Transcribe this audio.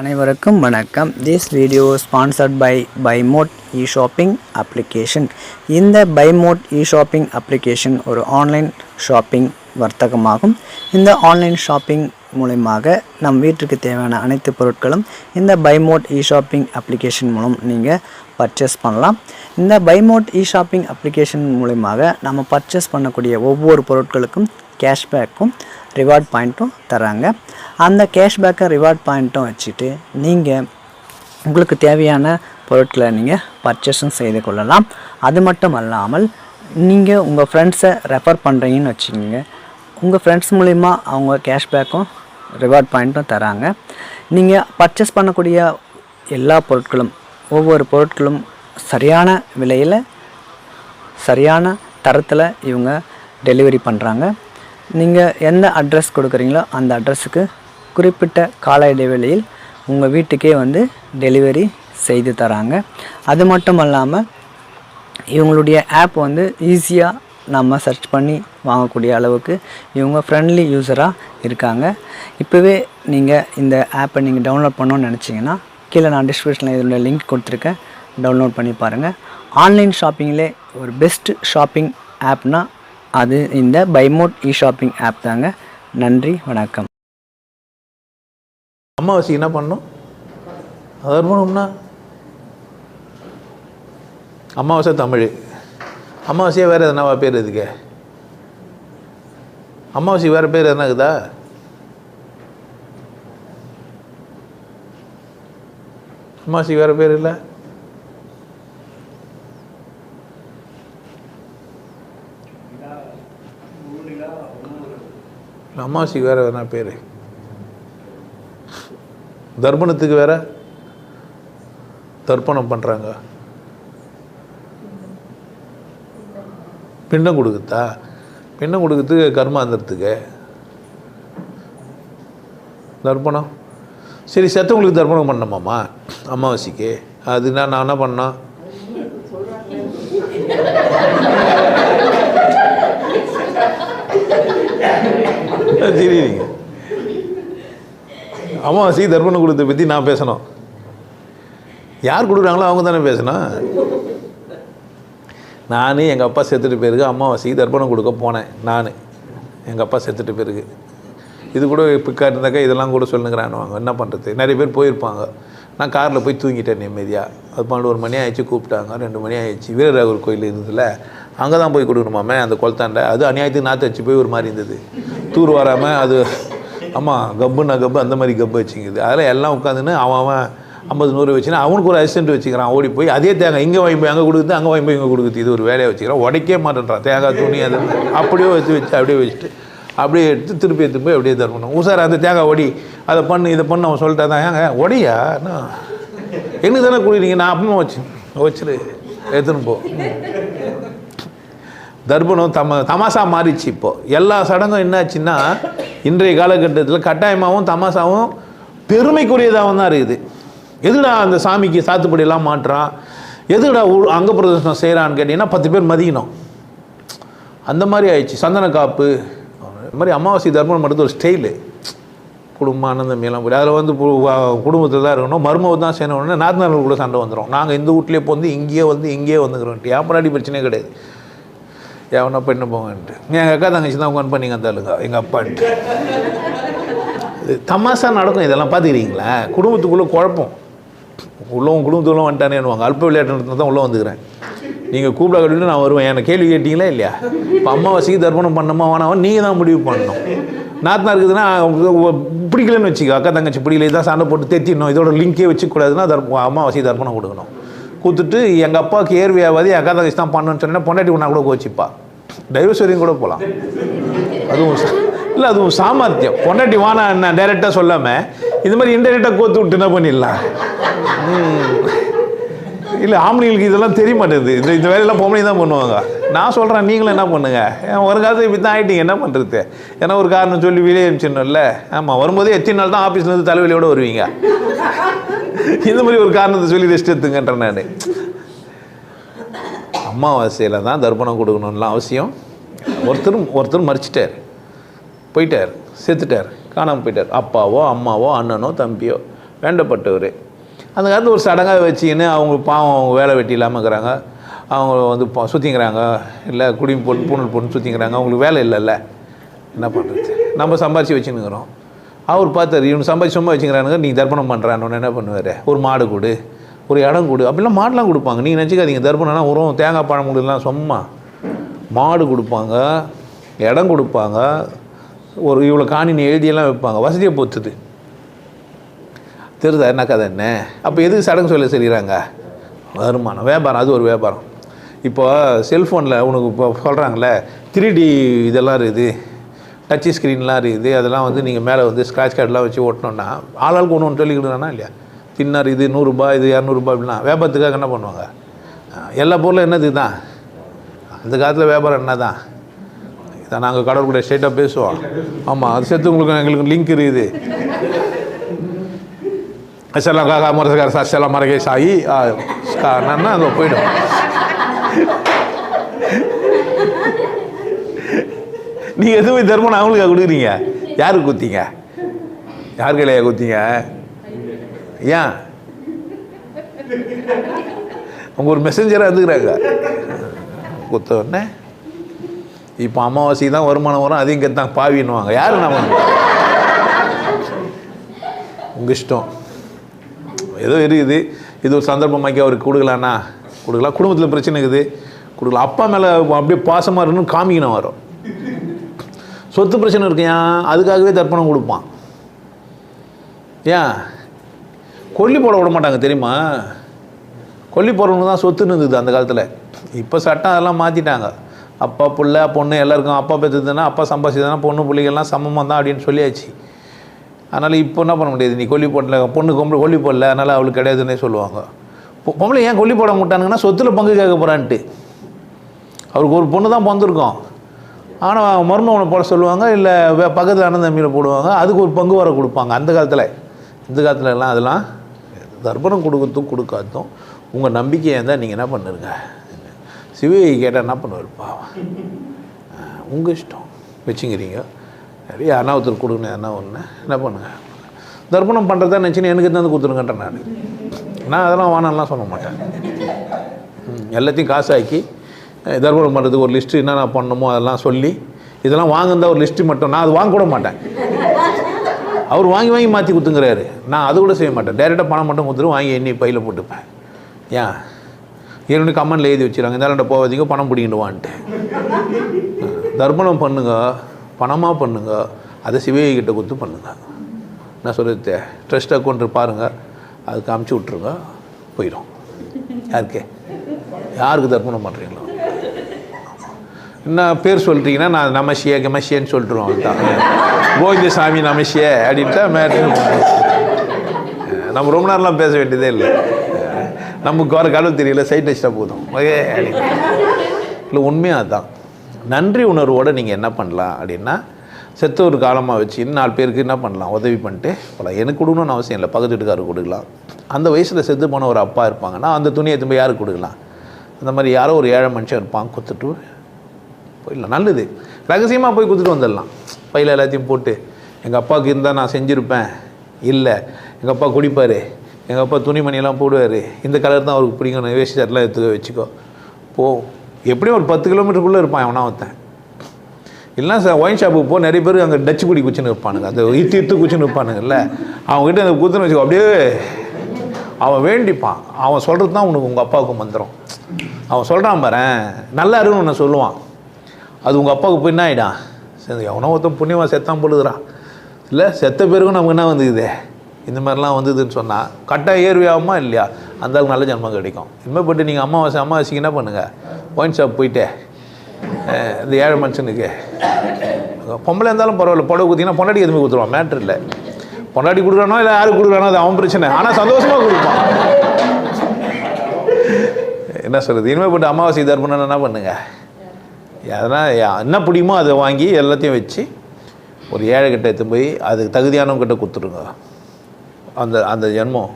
அனைவருக்கும் வணக்கம். This video sponsored by பைமோட் e shopping application இந்த பைமோட் இ ஷாப்பிங் அப்ளிகேஷன் ஒரு ஆன்லைன் ஷாப்பிங் வர்த்தகமாகும். இந்த ஆன்லைன் ஷாப்பிங் மூலயமாக நம் வீட்டுக்கு தேவையான அனைத்து பொருட்களும் இந்த பைமோட் இ ஷாப்பிங் அப்ளிகேஷன் மூலம் நீங்கள் பர்ச்சேஸ் பண்ணலாம். இந்த பைமோட் இ ஷாப்பிங் அப்ளிகேஷன் மூலயமாக நம்ம பர்ச்சேஸ் பண்ணக்கூடிய ஒவ்வொரு பொருட்களுக்கும் கேஷ்பேக்கும் ரிவார்ட் பாயிண்ட்டும் தராங்க. அந்த கேஷ்பேக்கை ரிவார்ட் பாயிண்ட்டும் வச்சுட்டு நீங்கள் உங்களுக்கு தேவையான பொருட்களை நீங்கள் பர்ச்சேஸும் செய்து கொள்ளலாம். அது மட்டும் அல்லாமல் நீங்கள் உங்கள் ஃப்ரெண்ட்ஸை ரெஃபர் பண்ணுறீங்கன்னு வச்சுக்கோங்க. உங்கள் ஃப்ரெண்ட்ஸ் மூலிமா அவங்க கேஷ்பேக்கும் ரிவார்ட் பாயிண்ட்டும் தராங்க. நீங்கள் பர்ச்சேஸ் பண்ணக்கூடிய எல்லா பொருட்களும் ஒவ்வொரு பொருட்களும் சரியான விலையில் சரியான தரத்தில் இவங்க டெலிவரி பண்ணுறாங்க நீங்கள் எந்த அட்ரஸ் கொடுக்குறீங்களோ அந்த அட்ரஸுக்கு குறிப்பிட்ட கால இடைவெளியில் உங்கள் வீட்டுக்கே வந்து டெலிவரி செய்து தராங்க. அது மட்டும் இல்லாமல் இவங்களுடைய ஆப் வந்து ஈஸியாக நம்ம சர்ச் பண்ணி வாங்கக்கூடிய அளவுக்கு இவங்க ஃப்ரெண்ட்லி யூஸராக இருக்காங்க. இப்போவே நீங்கள் இந்த ஆப்பை நீங்கள் டவுன்லோட் பண்ணணும்னு நினச்சிங்கன்னா கீழே நான் டிஸ்கிரிப்ஷனில் இதோட லிங்க் கொடுத்துருக்கேன். டவுன்லோட் பண்ணி பாருங்கள் ஆன்லைன் ஷாப்பிங்கிலே ஒரு பெஸ்ட் ஷாப்பிங் ஆப்னா அது இந்த பைமோட் இ ஷாப்பிங் ஆப் தாங்க. நன்றி வணக்கம். அமாவாசை என்ன பண்ணணும்? தர்மம்னா அமாவாசை தமிழ். அமாவாசையாக வேறு எதனாவா பேர் இதுக்கு? அமாவாசை வேறு பேர் எதனா இருக்குதா அமாவாசை வேறு பேர் இல்லை? அமாவாசைக்கு வேறு எதனா பேர்? தர்ப்பணத்துக்கு வேற? தர்ப்பணம் பண்ணுறாங்க பிண்டம் கொடுக்குதா? பிண்டம் கொடுக்கறதுக்கு கர்மாந்திரத்துக்கு. தர்ப்பணம் சரி செத்தவங்களுக்கு தர்ப்பணம் பண்ணமாம்மா அமாவாசைக்கு. அதுனா நான் என்ன பண்ணோம் தெரியுங்க அமாவாசைக்கு தர்ப்பணம் கொடுத்த பற்றி நான் பேசணும். யார் கொடுக்குறாங்களோ அவங்க தானே பேசணும். நான் எங்கள் அப்பா செத்துட்டு போயிருக்கு அமாவாசைக்கு தர்ப்பணம் கொடுக்க போனேன் நான். எங்கள் அப்பா செத்துட்டு போயிருக்கு இது கூட பிக்காக இருந்தாக்கா இதெல்லாம் கூட சொல்லுங்கிறானுவாங்க. என்ன பண்ணுறது நிறைய பேர் போயிருப்பாங்க. நான் காரில் போய் தூங்கிட்டேன் நிம்மதியாக அது பன்னெண்டு ஒரு மணி ஆயிடுச்சு கூப்பிட்டாங்க ரெண்டு மணி ஆயிடுச்சு. வீரராகவர் கோயில் இருந்ததுல அங்கே தான் போய் கொடுக்கணுமாமே அந்த குளத்தாண்ட அது அநியாயத்துக்கு நாற்று வச்சு போய் ஒரு மாதிரி இருந்தது. தூர் வராமல் அது ஆமாம் கப்புன்னா கப்பு அந்த மாதிரி கப்பு வச்சுங்குது அதில் எல்லாம் உட்காந்துன்னு அவன் அவன் ஐம்பது நூறு வச்சுன்னா அவனுக்கு ஒரு அசிஸ்டன்ட் வச்சுக்கிறான். ஓடி போய் அதே தேங்காய் இங்கே வாங்கி போய் அங்கே கொடுக்குது அங்கே வாங்கி போய் இங்கே கொடுக்குது. இது ஒரு வேலையை வச்சுக்கிறான். உடைக்கே மாட்டேன்றான். தேங்காய் துணி அது அப்படியே வச்சு வச்சு அப்படியே வச்சுட்டு அப்படியே எடுத்து திருப்பி எடுத்து போய் அப்படியே தரணும் உசார் அந்த தேங்காய் ஒடி அதை பண்ணு இதை பண்ணு அவன் சொல்லிட்டா தான். ஏங்க ஒடியா? என்ன? தானே குடிக்கிறீங்க நான் அப்பமா வச்சு வச்சுரு எடுத்துன்னு போ. தர்ப்பணம் தம தமாசா மாறிச்சு இப்போது எல்லா சடங்கும் என்னாச்சுன்னா இன்றைய காலகட்டத்தில் கட்டாயமாகவும் தமாசாவும் பெருமைக்குரியதாகவும் தான் இருக்குது. எதுடா அந்த சாமிக்கு சாத்துப்படியெல்லாம் மாட்டுறான் எதுடா உ- அங்க பிரதர்ஷனம் செய்கிறான்னு கேட்டிங்கன்னா பத்து பேர் மதிக்கணும். அந்த மாதிரி ஆயிடுச்சு. சந்தன காப்பு இந்த மாதிரி அமாவாசை தர்மம் மட்டும் ஒரு ஸ்டைலு. குடும்ப ஆனந்தம் எல்லாம் போய். அதில் வந்து குடும்பத்தில் தான் இருக்கணும். மருமவை தான் செய்யணும்னு நாத்தனார்கள் கூட சண்டை வந்துடும் நாங்கள் இந்த வீட்லேயே போந்து இங்கேயே வந்து இங்கேயே வந்துக்கிறோன்ட்டு என் பின்னாடி பிரச்சனையே கிடையாது. எவனா பெண்ணு போங்கன்ட்டு எங்கள் அக்கா தங்கச்சி தான் உட்காந்து பண்ணி தள்ளுங்க எங்கள் அப்பான்ட்டு. இது தமாசா நடக்கும் இதெல்லாம். பார்த்துக்கிறீங்களா குடும்பத்துக்குள்ளே குழப்பம். உள்ளவங்க குடும்பத்துக்குள்ள வந்துட்டானேன்னுவாங்க அல்ப விளையாட்டு தான் உள்ளே வந்துக்கிறேன். நீங்கள் கூப்பிட கட்டிட்டு நான் வருவேன். என்னை கேள்வி கேட்டிங்களா இல்லையா? இப்போ அம்மாவாசைக்கு தர்ப்பணம் பண்ணமா வேணாமா? நீங்கள் தான் முடிவு பண்ணணும். நாத்தனா இருக்குதுன்னா பிடிக்கலன்னு வச்சுக்கோ. அக்கா தங்கச்சி பிடிக்கல. இதான் சண்டை போட்டு தேத்திடணும். இதோட லிங்கே வச்சுக்கூடாதுன்னா தர்ப்ப அம்மாவாசை தர்ப்பணம் கொடுக்கணும். கொடுத்துட்டு எங்கள் அப்பாவுக்கு ஏர்வியாவது என் அக்கா தங்கச்சி தான் பண்ணணும்னு சொன்னால் பொண்டாட்டி ஒன்றா கூட கோச்சிப்பா. டைவர்ஸ் வரையும் கூட போகலாம் அதுவும் இல்லை அதுவும் சாமர்த்தியம். பொண்டாட்டி வானா என்ன? டைரெக்டாக சொல்லாமல் இது மாதிரி இன்டெரக்டாக கோத்து விட்டு என்ன பண்ணிடலாம்? இல்லை ஆம்பளைங்களுக்கு இதெல்லாம் தெரிய மாட்டேங்குது இந்த இந்த வேலையெல்லாம் பொம்பளை தான் பண்ணுவாங்க. நான் சொல்கிறேன் நீங்களும் என்ன பண்ணுங்க? ஏன் ஒரு காலத்தில் இப்படி தான் ஆகிட்டீங்க என்ன பண்ணுறது ஏன்னா ஒரு காரணம் சொல்லி வெளியே அனுப்பிச்சிடணும்ல. ஆமாம் வரும்போது எத்தனை நாள் தான் ஆஃபீஸ்லேருந்து தலைவலியோடு வருவீங்க? இந்த மாதிரி ஒரு காரணத்தை சொல்லி ரெஸ்ட் எடுத்துங்கன்றேன் நான். அமாவாசையில் தான் தர்ப்பணம் கொடுக்கணும்லாம் அவசியம். ஒருத்தர் ஒருத்தர் மறிச்சிட்டார். போயிட்டார். செத்துட்டார். காணாமல் போயிட்டார். அப்பாவோ அம்மாவோ அண்ணனோ தம்பியோ வேண்டப்பட்டவர். அந்த காலத்தில் ஒரு சடங்காக வச்சுக்கின்னு அவங்க பாவம் அவங்க வேலை வெட்டி இல்லாமல் இருக்கிறாங்க. அவங்க வந்து பா- சுற்றிங்கிறாங்க இல்லை குடி பொண்ணு பூணல் பொண்ணு சுற்றிங்கிறாங்க அவங்களுக்கு வேலை இல்லைல்ல. என்ன பண்ணுறது நம்ம சம்பாரித்து வச்சுன்னுக்கிறோம். அவர் பார்த்தாரு இவனு சம்பாதிச்சு சும்மா வச்சுக்கிறானுங்க. நீங்கள் தர்ப்பணம் பண்ணுறான்னு என்ன பண்ணுவார்? ஒரு மாடு கொடு. ஒரு இடம் கொடு. அப்படிலாம் மாடெலாம் கொடுப்பாங்க. நீங்கள் நினச்சிக்காதீங்க. தர்ப்பணம்னா உரம் தேங்காய் பழம் கொடுலாம் சும்மா மாடு கொடுப்பாங்க. இடம் கொடுப்பாங்க. ஒரு இவ்வளோ காணினி எழுதியெல்லாம் வைப்பாங்க. வசதியை பொறுத்துது தெரிதா என்ன கதை என்ன? அப்போ எதுக்கு சடங்கு சொல்ல செய்கிறாங்க வருமானம். வியாபாரம். அது ஒரு வியாபாரம். இப்போ செல்ஃபோனில் உனக்கு இப்போ சொல்கிறாங்களே த்ரீ டி இதெல்லாம் இருக்குது. டச் ஸ்க்ரீன்லாம் இருக்குது. அதெல்லாம் வந்து நீங்கள் மேலே வந்து ஸ்க்ராட்ச் கார்டெலாம் வச்சு ஓட்டணுன்னா ஆளாளுக்கு ஒன்று ஒன்று சொல்லிக்கிடுறானா இல்லையா? தின்னார் இது நூறுரூபா இது இரநூறுபா அப்படிலாம் வியாபாரத்துக்காக என்ன பண்ணுவாங்க? எல்லா பொருளும் என்னது தான் அந்த காலத்தில் வியாபாரம் என்ன தான் இதை நாங்கள் கடவுள் கூட பேசுவோம். ஆமாம் அது சேர்த்து உங்களுக்கு எங்களுக்கு லிங்க் இருக்குது. அசலாம் காகா முரசகார சசலாம் மரகே சாயி நான் அங்கே போயிடும். நீங்கள் எதுவும் தர்மம் அவங்களுக்கு கொடுக்குறீங்க? யாருக்கு குத்திங்க யார் கையிலையா குத்திங்க ஏன்? அவங்க ஒரு மெசஞ்சராக இருந்துக்கிறாங்க. குத்த உடனே இப்போ அமாவாசை தான் வருமானம் வரும் அதையும் கத்தான் பாவின்னுவாங்க. யாரு நம்ம உங்கள் இஷ்டம். ஏதோ இருக்குது. இது ஒரு சந்தர்ப்பமாக்கி அவருக்கு கொடுக்கலாண்ணா கொடுக்கலாம். குடும்பத்தில் பிரச்சனை இருக்குது. கொடுக்கலாம். அப்பா மேலே அப்படியே பாசமாக இருக்கணும்னு காமிக்கணும் வரும் சொத்து பிரச்சனை இருக்கு ஏன் அதுக்காகவே தர்ப்பணம் கொடுப்பான். ஏன்? கொல்லி போட விட மாட்டாங்க தெரியுமா? கொல்லி போடுறவங்க தான் சொத்துன்னு இருந்தது அந்த காலத்தில். இப்போ சட்டம் அதெல்லாம் மாற்றிட்டாங்க அப்பா பிள்ளை பொண்ணு எல்லாருக்கும் அப்பா பெற்றதுன்னா அப்பா சம்பாதிச்சதுன்னா பொண்ணு பிள்ளைகள்லாம் சமமாக தான் அப்படின்னு சொல்லியாச்சு. அதனால் இப்போ என்ன பண்ண முடியாது? நீ கொல்லி போடல பொண்ணு கொம்பு கொல்லி போடல அதனால் அவளுக்கு கிடையாதுன்னே சொல்லுவாங்க. பொம்பளை ஏன் கொல்லி போட மாட்டானுங்கன்னா சொத்துல பங்கு கேட்க போகிறான்ட்டு அவருக்கு ஒரு பொண்ணு தான் பிறந்திருக்கும். ஆனால் மருமகனை போட சொல்லுவாங்க இல்லை பக்கத்தில் அண்ணன் தம்பியில் போடுவாங்க அதுக்கு ஒரு பங்கு வர கொடுப்பாங்க. அந்த காலத்தில் இந்த காலத்தில் எல்லாம் அதெல்லாம் தர்ப்பணம் கொடுக்கறதும் கொடுக்காதும் உங்கள் நம்பிக்கையாக இருந்தால் நீங்கள் என்ன பண்ணுங்க? சிவகை கேட்டால் என்ன பண்ணுவார்? பாவம். உங்கள் இஷ்டம். வச்சுங்கிறீங்க நிறைய அனாவத்தர் கொடுக்கணும் என்ன ஒன்று என்ன பண்ணுங்க? தர்ப்பணம் பண்ணுறதா நினச்சின்னு எனக்கு தான் கொடுத்துருங்கட்டேன் நான். நான் அதெல்லாம் வானம்லாம் சொல்ல மாட்டேன். எல்லாத்தையும் காசாக்கி தர்ப்பணம் பண்ணுறதுக்கு ஒரு லிஸ்ட்டு என்னென்ன பண்ணணுமோ அதெல்லாம் சொல்லி இதெல்லாம் வாங்குந்தா ஒரு லிஸ்ட்டு மட்டும். நான் அது வாங்க கூட மாட்டேன். அவர் வாங்கி வாங்கி மாற்றி கொடுத்துங்கிறாரு. நான் அது கூட செய்ய மாட்டேன். டேரெக்டாக பணம் மட்டும் கொடுத்துட்டு வாங்கி எண்ணி பையில் போட்டுப்பேன். ஏன்? ஏன்னு கமெண்டில் எழுதி வச்சுருவாங்க இந்த போகாதீங்க பணம் பிடிக்கிடுவான்ட்டு தர்ப்பணம் பண்ணுங்க. பணமாக பண்ணுங்க. அதை சிவகை கிட்ட கொடுத்து பண்ணுங்க. நான் சொல்கிறது ட்ரஸ்ட் அக்கௌண்ட் பாருங்கள் அதுக்கு அமுச்சு விட்ருங்க போயிடும். யாருக்கே? யாருக்கு தர்ப்பணம் பண்ணுறீங்களோ என்ன பேர் சொல்கிறீங்கன்னா நான் நமசிய கமசியன்னு சொல்லிட்டுருவோம் அதுதான். கோவிந்த சாமி நமசிய அப்படின்ட்டு மேட்ரு நம்ம ரொம்ப நேரம்லாம் பேச வேண்டியதே இல்லை. நமக்கு வர கடவுள் தெரியல சைட் வச்சிட்டா போதும். ஓகே. இல்லை உண்மையாக அதுதான் நன்றி உணர்வோடு நீங்கள் என்ன பண்ணலாம் அப்படின்னா செத்த ஒரு காலமாக வச்சு இன்னும் நாலு பேருக்கு என்ன பண்ணலாம்? உதவி பண்ணிட்டு போகலாம் எனக்கு கொடுக்கணும்னு அவசியம் இல்லை. பக்கத்து வீட்டுக்காரருக்கு கொடுக்கலாம். அந்த வயசில் செத்து போன ஒரு அப்பா இருப்பாங்கன்னா அந்த துணியை திரும்ப யாருக்கு கொடுக்கலாம்? அந்த மாதிரி யாரோ ஒரு ஏழை மனுஷன் இருப்பான் கொடுத்துட்டு போயிடலாம். நல்லது. ரகசியமாக போய் கொடுத்துட்டு வந்துடலாம். பையில் எல்லாத்தையும் போட்டு எங்கள் அப்பாவுக்கு இருந்தால் நான் செஞ்சுருப்பேன். இல்லை எங்கள் அப்பா குடிப்பார். எங்கள் அப்பா துணிமணியெல்லாம் போடுவார். இந்த கலர் தான் அவருக்கு பிடிக்கும். வேஷ்டி சட்டெலாம் எடுத்துக்க வச்சுக்கோ. போ. எப்படியும் ஒரு பத்து கிலோமீட்டருக்குள்ளே இருப்பான் எவனா ஒருத்தன். இல்லைனா சார் ஒயின் ஷாப்புக்கு போ. நிறைய பேர் அங்கே டச்சு குடி குச்சின்னு இருப்பானுங்க. அந்த இத்து இத்து குச்சின்னு இருப்பானுங்கல்ல. அவங்ககிட்ட அந்த குத்துன்னு வச்சுக்கோ. அப்படியே அவன் வேண்டிப்பான். அவன் சொல்கிறது தான் உனக்கு உங்கள் அப்பாவுக்கு மந்திரம். அவன் சொல்கிறான் பாரு நல்லா இருக்குன்னு உன்னை சொல்லுவான். அது உங்கள் அப்பாவுக்கு போய் என்ன ஆகிடான் சரி எவனோ ஒருத்தன் புண்ணியமாக செத்தான் பொழுதுறான் இல்லை செத்த பேருக்கும் நமக்கு என்ன வந்துக்குதே? இந்த மாதிரிலாம் வந்ததுன்னு சொன்னால் கட்டாயம் ஏர்வியாகுமா இல்லையா? அந்த அளவுக்கு நல்ல ஜன்மம் கிடைக்கும். இனிமேப்பட்டு நீங்கள் அமாவாசை அமாவாசைக்கு என்ன பண்ணுங்கள் ஒயின் ஷாப் போயிட்டு இந்த ஏழை மனுஷனுக்கு. பொம்பளை இருந்தாலும் பரவாயில்ல புடவை குத்திங்கன்னா பொண்டாடி எதுவுமே கொடுத்துருவான் மேட்ரு இல்லை. பொண்டாடி கொடுக்குறானோ இல்லை யாருக்கு கொடுக்குறானோ அது அவன் பிரச்சனை. ஆனால் சந்தோஷமாக கொடுப்பான். என்ன சொல்கிறது இனிமேப்பட்டு அமாவாசை தர்ப்பணம் என்ன பண்ணுங்கள் அதனால் என்ன பிடிக்குமோ அதை வாங்கி எல்லாத்தையும் வச்சு ஒரு ஏழை கிட்ட எடுத்து போய் அதுக்கு தகுதியானவங்க கிட்ட கொடுத்துருங்க. அந்த அந்த ஜென்மம்.